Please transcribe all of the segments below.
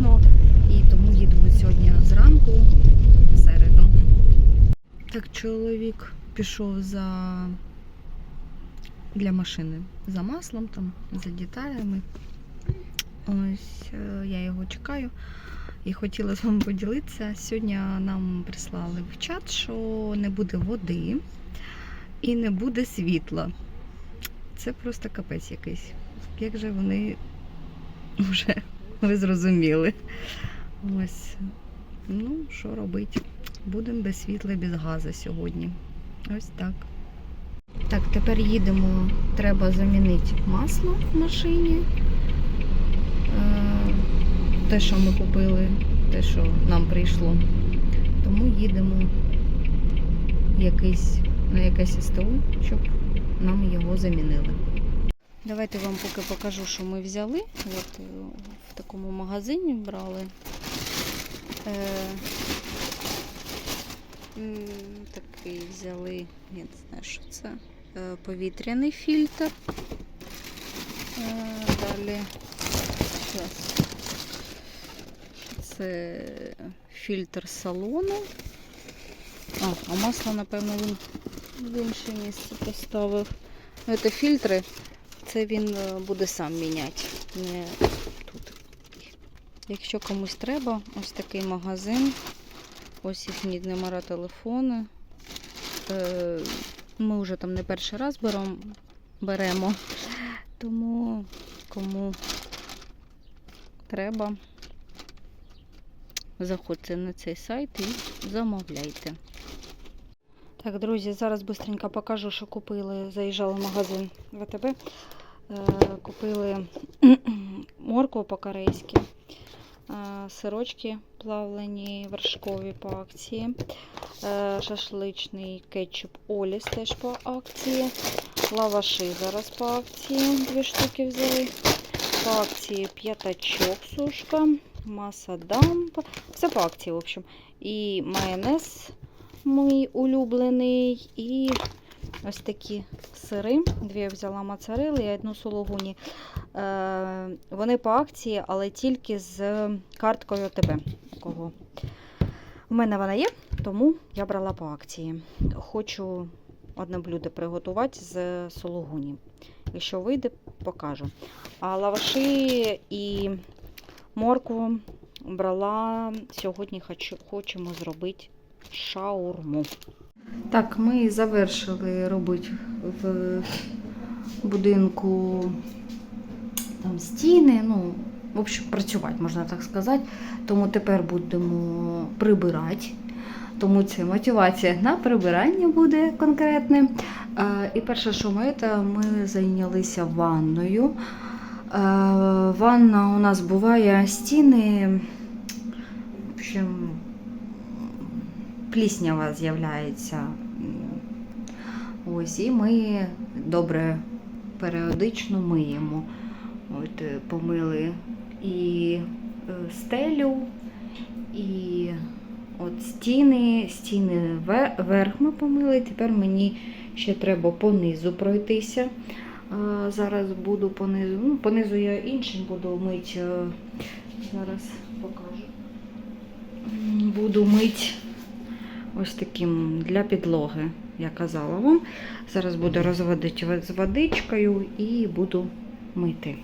пізно, і тому їдемо сьогодні зранку, в середу. Так, чоловік пішов за для машини за маслом, там, за деталями. Ось е, я його чекаю. І хотіла з вами поділитися. Сьогодні нам прислали в чат, що не буде води і не буде світла. Це просто капець якийсь. Як же вони вже ви зрозуміли. Ось. Ну, що робити? Будемо без світла без газу сьогодні. Ось так. Так, тепер їдемо. Треба замінити масло в машині. Е, Те, що ми купили, те, що нам прийшло. Тому їдемо якийсь, на якесь СТО, щоб нам його замінили. Давайте вам поки покажу, що ми взяли. От е, в такому магазині брали. Е, такий взяли, я не знаю, що це. Е, повітряний фільтр. Е, далі. Щас. Це фільтр салону. А, а масло, напевно, він в інше місце поставив. Це фільтри, це він е, буде сам міняти. Не тут. Якщо комусь треба, ось такий магазин. Ось їхні номера телефону. Е, Ми вже там не перший раз беремо, беремо. Тому кому треба, заходьте на цей сайт і замовляйте. Так, друзі, зараз швидко покажу, що купили. Заїжджали в магазин ВТБ. Е, Купили моркву по-корейськи, е, сирочки плавлені, вершкові по акції, е, шашличний кетчуп Оліс теж по акції, лаваши зараз по акції, дві штуки взяли. По акції п'ятачок сушка, маса дамп. Все по акції, в общем. І майонез мій улюблений. І ось такі сири. Дві я взяла моцарели і одну сулугуні. Е, вони по акції, але тільки з карткою ОТБ. Кого? У мене вона є, тому я брала по акції. Хочу одне блюдо приготувати з сулугуні. Якщо вийде, покажу. А лаваші і моркву брала. Сьогодні хочу, хочемо зробити шаурму. Так, ми завершили робити в будинку там стіни. Ну, в общем, працювати, можна так сказати. Тому тепер будемо прибирати. Тому це мотивація на прибирання буде конкретне. Е, І перше, що ми, це ми зайнялися ванною. Е, Ванна у нас буває стіни. В общем, пліснява з'являється. Ось, і ми добре періодично миємо. От, е, помили і е, стелю, і от стіни, стіни ве- верх ми помили. Тепер мені ще треба понизу пройтися. Зараз буду понизу. Ну, понизу я іншим буду мити. е, Зараз покажу. Буду мити ось таким для підлоги, я казала вам. Зараз буду розводити з водичкою і буду мити.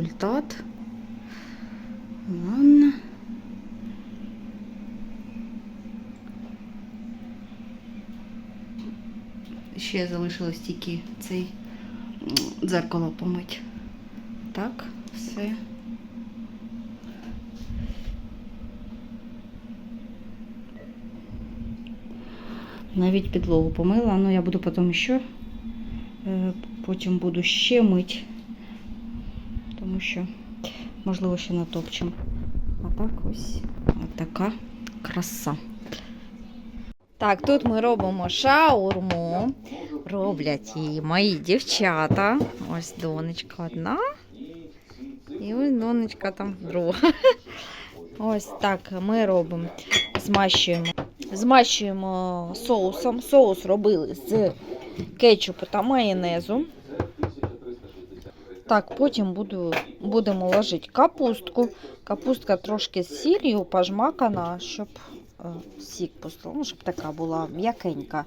Результат. Вон. Ще залишилось тільки цей дзеркало помить. Так, все. Навіть підлогу помила, ну я буду потім ще, е, потім буду ще мить, тому що, можливо, ще натопчем. А так ось така краса. Так, тут ми робимо шаурму. Роблять її мої дівчата. Ось донечка одна. І ось донечка там друга. Ось так ми робимо. Змащуємо. Змащуємо соусом. Соус робили з кетчупу та майонезу. Так, потім буду, будемо ложити капустку. Капустка трошки з сіллю пожмакана, щоб е, сік пустила, ну, щоб така була м'якенька.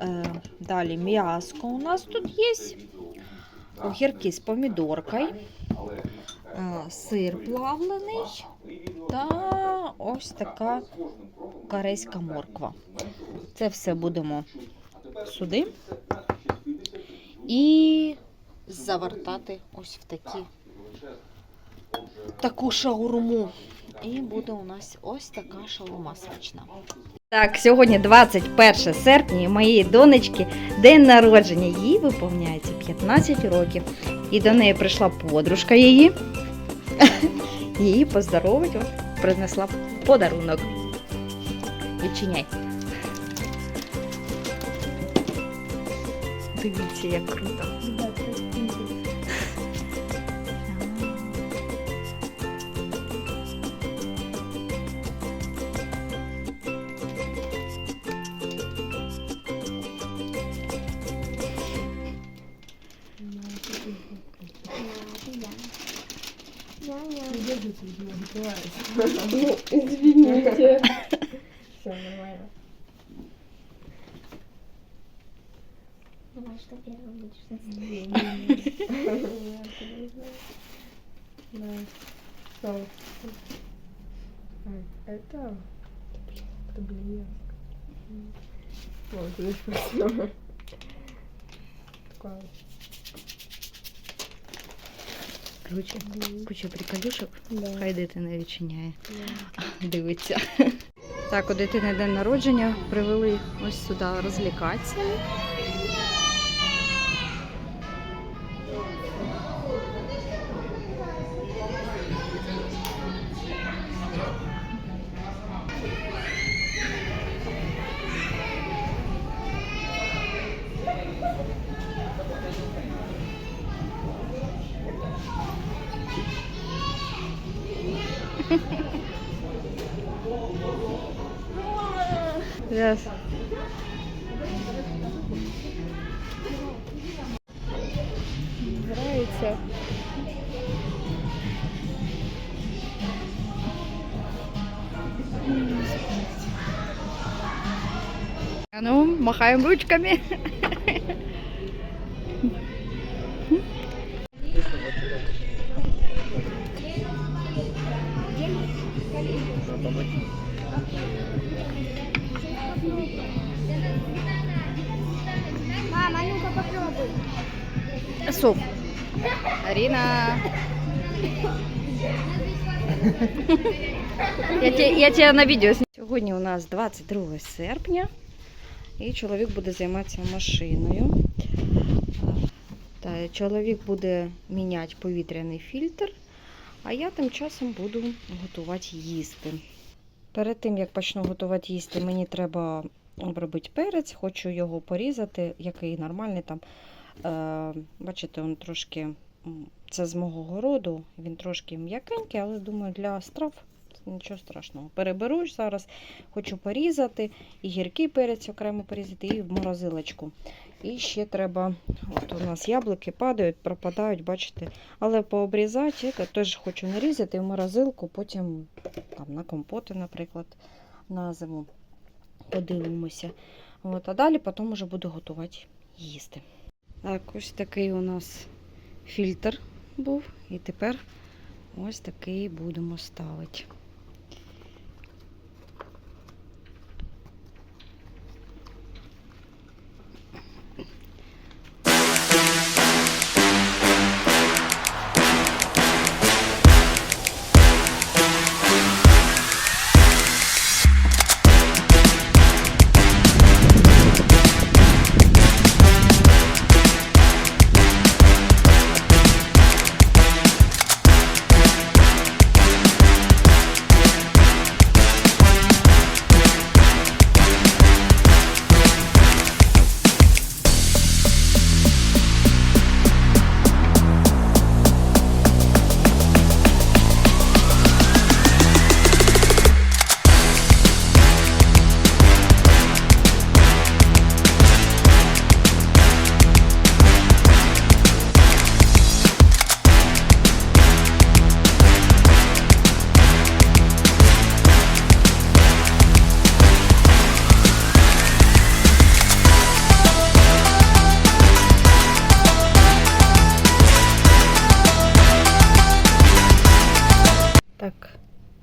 Е, далі м'яско у нас тут є. Огірки з помідоркою, е, сир плавлений та ось така корейська морква. Це все будемо сюди і завертати ось в такі таку шаурму. І буде у нас ось така шаурма смачна. Так, сьогодні 21 серпня, і моєї донечки день народження. Їй виповняється 15 років. І до неї прийшла подружка її. Її поздоровить, от принесла подарунок. Відчиняй. Дивіться, як круто. Ну, извините. Все нормально. Давай, что первым будешь на Это таблетка. Вот, здесь красиво. Такое вот. Коротше, куча приколюшок. Хай дитина відчиняє. Дивиться. Так, у дитини день народження привели ось сюди розлікатися. Yes. А ну, махаем ручками. Суп. Арина. Я тебе, я тебе на відео зніму. Сьогодні у нас 22 серпня. І чоловік буде займатися машиною. Та чоловік буде міняти повітряний фільтр, а я тим часом буду готувати їсти. Перед тим, як почну готувати їсти, мені треба обробити перець, хочу його порізати, який нормальний там. Е, бачите, він трошки це з мого городу, він трошки м'якенький, але думаю, для страв нічого страшного. Переберу зараз, хочу порізати, і гіркий перець окремо порізати, і в морозилочку. І ще треба, от у нас яблуки падають, пропадають, бачите. Але пообрізати, я теж хочу нарізати в морозилку, потім там, на компоти, наприклад, на зиму. Подивимося. От, а далі потім вже буду готувати їсти. Так, ось такий у нас фільтр був, і тепер ось такий будемо ставити.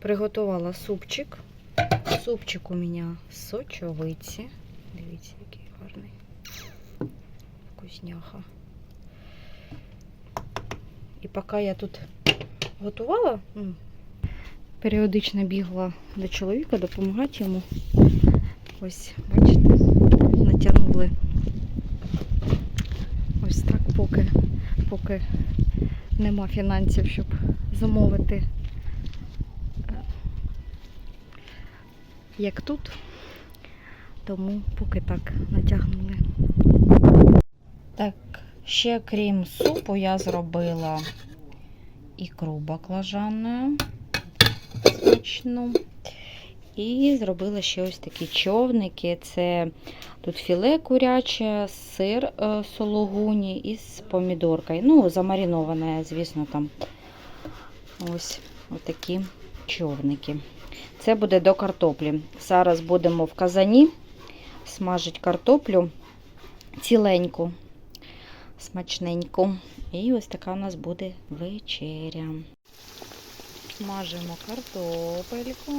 Приготувала супчик. Супчик у мене з сочовиці. Дивіться, який гарний. Вкусняха. І поки я тут готувала, періодично бігла до чоловіка допомагати йому. Ось, бачите, натягнули. Ось так, поки, поки нема фінансів, щоб замовити як тут. Тому поки так натягнули. Так, ще крім супу, я зробила ікру баклажанну смачну. І зробила ще ось такі човники. Це тут філе куряче, сир е, сологуні із помідоркою. Ну, замариноване, звісно, там ось такі човники. Це буде до картоплі. Зараз будемо в казані смажити картоплю ціленьку, смачненьку. І ось така у нас буде вечеря. Смажимо картопельку.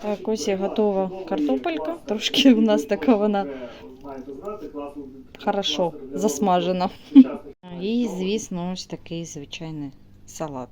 Так, ось і готова картопелька. Трошки у нас така вона хорошо засмажена. І, звісно, ось такий звичайний салат.